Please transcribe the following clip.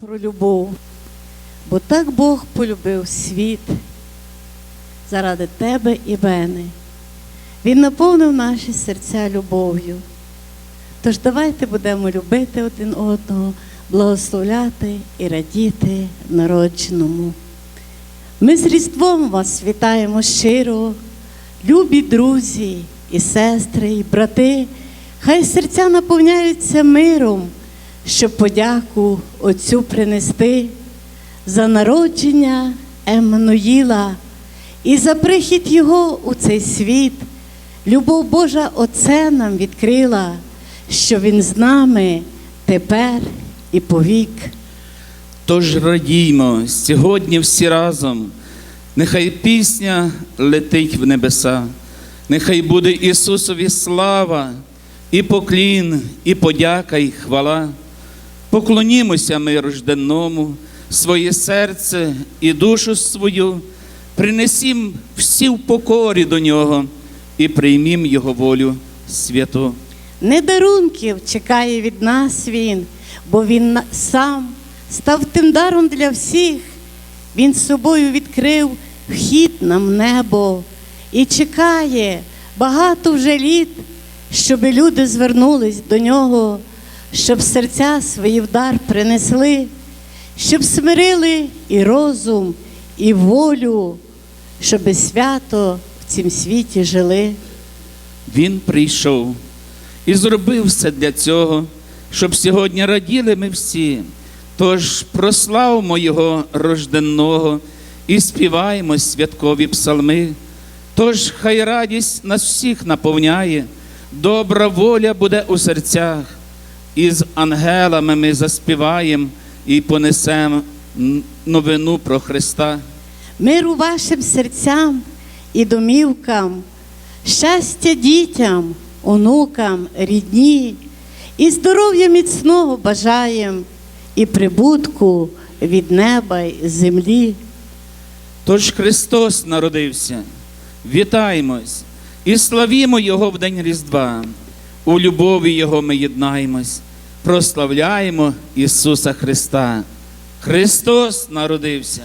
про любов. Бо так Бог полюбив світ заради тебе і мене. Він наповнив наші серця любов'ю. Тож давайте будемо любити один одного, благословляти і радіти народженому. Ми з Різдвом вас вітаємо щиро, любі друзі і сестри, і брати. Хай серця наповняються миром, щоб подяку Отцю принести за народження Еммануїла і за прихід Його у цей світ. Любов Божа Отце нам відкрила, що Він з нами тепер і повік. Тож радіймо сьогодні всі разом, нехай пісня летить в небеса, нехай буде Ісусові слава, і поклін, і подяка, і хвала. Поклонімося ми рожденному, своє серце і душу свою, принесім всі в покорі до Нього і приймім Його волю святу. Не дарунків чекає від нас Він, бо Він сам став тим даром для всіх. Він собою відкрив вхід нам небо і чекає багато вже літ, щоб люди звернулись до нього, щоб серця свої в дар принесли, щоб смирили і розум, і волю, щоби свято в цім світі жили. Він прийшов і зробив все для цього, щоб сьогодні раділи ми всі. Тож прославмо Його рожденного і співаємо святкові псалми. Тож хай радість нас всіх наповняє, добра воля буде у серцях, і з ангелами ми заспіваємо і понесемо новину про Христа. Миру вашим серцям і домівкам, щастя дітям, онукам, рідні, і здоров'я міцного бажаєм, і прибутку від неба й землі. Тож Христос народився. Вітаємось і славімо Його в день Різдва. У любові Його ми єднаємось, прославляємо Ісуса Христа. Христос народився.